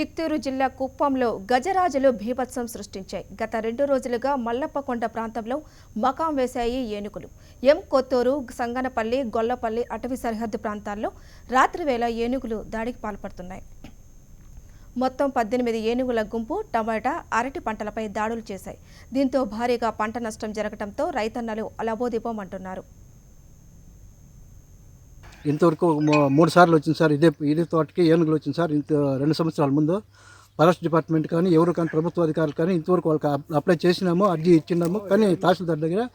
చిత్తూరు జిల్లా కుప్పంలో గజరాజులు భీభత్సం సృష్టించాయి. గత రెండు రోజులుగా మల్లప్పకొండ ప్రాంతంలో మకాం వేశాయి ఏనుగులు. ఎం కొత్తూరు సంగనపల్లి గొల్లపల్లి అటవీ సరిహద్దు ప్రాంతాల్లో రాత్రి వేళ ఏనుగులు దాడికి పాల్పడుతున్నాయి. మొత్తం పద్దెనిమిది ఏనుగుల గుంపు టమాటా అరటి పంటలపై దాడులు చేశాయి. దీంతో భారీగా పంట నష్టం జరగడంతో రైతన్నలు అలబోదిపోమంటున్నారు ఇంతవరకు మూడు సార్లు వచ్చింది సార్. ఇదే ఇదే తోటకి ఏనుగులు వచ్చింది సార్. ఇంత రెండు సంవత్సరాల ముందు ఫారెస్ట్ డిపార్ట్మెంట్ కానీ ఎవరు కానీ ప్రభుత్వ అధికారులు కానీ ఇంతవరకు వాళ్ళకి అప్- అప్లై చేసినాము అర్జీ ఇచ్చినాము. కానీ తహసీల్దార్ దగ్గర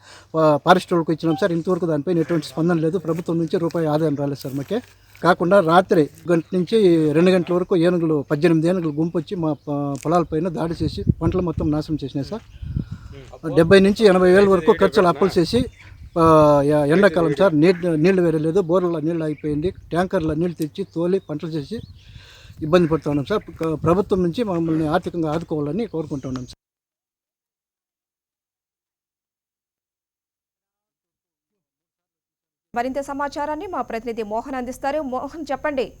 ఫారెస్ట్ వాళ్ళకి ఇచ్చినాము సార్. ఇంతవరకు దానిపైన ఎటువంటి స్పందన లేదు. ప్రభుత్వం నుంచి రూపాయి ఆదాయం రాలేదు సార్ మాకే. కాకుండా రాత్రి గంట నుంచి రెండు గంటల వరకు ఏనుగులు పద్దెనిమిది ఏనుగులు గుంపు వచ్చి మా పొలాలపైన దాడి చేసి పంటలు మొత్తం నాశనం చేసినాయి సార్. డెబ్బై నుంచి ఎనభై వేల వరకు ఖర్చులు అప్పులు చేసి ఎండాకాలం సార్ నీళ్ళు నీళ్ళు వేరలేదు బోర్లలో నీళ్ళు ఆగిపోయింది ట్యాంకర్ల నీళ్ళు తెచ్చి తోలి పంటలు చేసి ఇబ్బంది పడుతూ ఉన్నాం సార్. ప్ర- ప్రభుత్వం నుంచి మమ్మల్ని ఆర్థికంగా ఆదుకోవాలని కోరుకుంటూ ఉన్నాం సార్. మరింత సమాచారాన్ని మా ప్రతినిధి మోహన్ అందిస్తారు. మోహన్ చెప్పండి.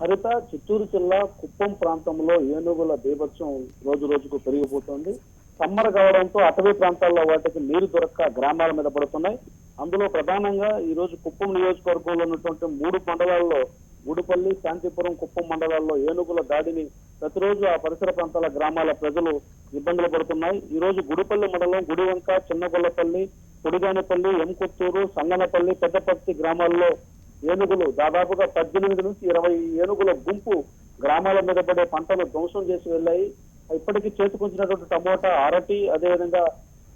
హరిత చిత్తూరు జిల్లా కుప్పం ప్రాంతంలో ఏనుగుల బీభత్సం రోజు రోజుకు పెరిగిపోతుంది. సమ్మర్ కావడంతో అటవీ ప్రాంతాల్లో వాటికి నీరు దొరక్క గ్రామాల మీద పడుతున్నాయి. అందులో ప్రధానంగా ఈ రోజు కుప్పం నియోజకవర్గంలో ఉన్నటువంటి మూడు మండలాల్లో గుడిపల్లి శాంతిపురం కుప్పం మండలాల్లో ఏనుగుల దాడిని ప్రతిరోజు ఆ పరిసర ప్రాంతాల గ్రామాల ప్రజలు ఇబ్బందులు పడుతున్నాయి. ఈ రోజు గుడిపల్లి మండలం గుడివంక చిన్నగొల్లపల్లి పొడిగానిపల్లి ఎంకొత్తూరు సంగనపల్లి పెద్దపర్తి గ్రామాల్లో ఏనుగులు దాదాపుగా పద్దెనిమిది నుంచి ఇరవై ఏనుగుల గుంపు గ్రామాల మీద పడే పంటను ధ్వంసం చేసి వెళ్ళాయి. ఇప్పటికీ చేతికొచ్చినటువంటి టమోటా అరటి అదేవిధంగా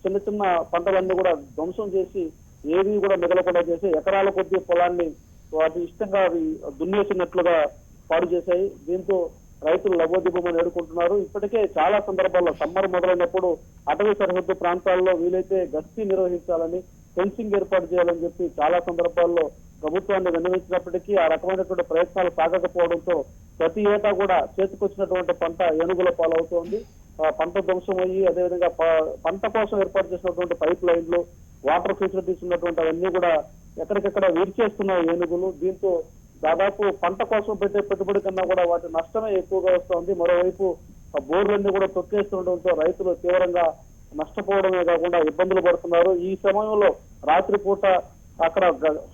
చిన్న చిన్న పంటలన్నీ కూడా ధ్వంసం చేసి ఏవి కూడా మిగలకుండా చేసి ఎకరాల కొద్ది పొలాన్ని వాటి ఇష్టంగా అవి దున్నేసినట్లుగా పాడు చేశాయి. దీంతో రైతులు లబోదిబమని ఏడుకుంటున్నారు. ఇప్పటికే చాలా సందర్భాల్లో సమ్మర్ మొదలైనప్పుడు అటవీ సరిహద్దు ప్రాంతాల్లో వీలైతే గస్తీ నిర్వహించాలని ఫెన్సింగ్ ఏర్పాటు చేయాలని చెప్పి చాలా సందర్భాల్లో ప్రభుత్వాన్ని విన్నవించినప్పటికీ ఆ రకమైనటువంటి ప్రయత్నాలు సాగకపోవడంతో ప్రతి ఏటా కూడా చేతికొచ్చినటువంటి పంట ఏనుగుల పాలవుతోంది. ఆ పంట ధ్వంసం అయ్యి అదేవిధంగా పంట కోసం ఏర్పాటు చేసినటువంటి పైప్ లైన్లు వాటర్ ఫెసిలిటీస్ ఉన్నటువంటి అవన్నీ కూడా ఎక్కడికెక్కడ విరిచేస్తున్నాయి ఏనుగులు. దీంతో దాదాపు పంట కోసం పెట్టే పెట్టుబడి కన్నా కూడా వాటి నష్టమే ఎక్కువగా వస్తోంది. మరోవైపు బోర్లన్నీ కూడా తొక్కేస్తుండటంతో రైతులు తీవ్రంగా నష్టపోవడమే కాకుండా ఇబ్బందులు పడుతున్నారు. ఈ సమయంలో రాత్రిపూట అక్కడ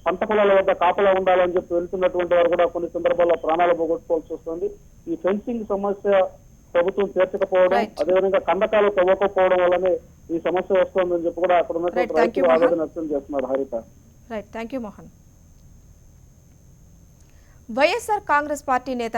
పంట పొలాల వద్ద కాపలా ఉండాలని చెప్పి వెళ్తున్నటువంటి వారు కూడా కొన్ని సందర్భాల్లో ప్రాణాలు పోగొట్టుకోవాల్సి వస్తుంది. ఈ ఫెన్సింగ్ సమస్య ప్రభుత్వం తీర్చకపోవడం. అదేవిధంగా కందకాలు తవ్వకపోవడం వల్లనే ఈ సమస్య వస్తోందని చెప్పి కూడా అక్కడ ఉన్నటువంటి రైతులు. ఆవేదన వ్యక్తం చేస్తున్నారు. Haritha. Right thank you Mohan. YSR Congress party నేత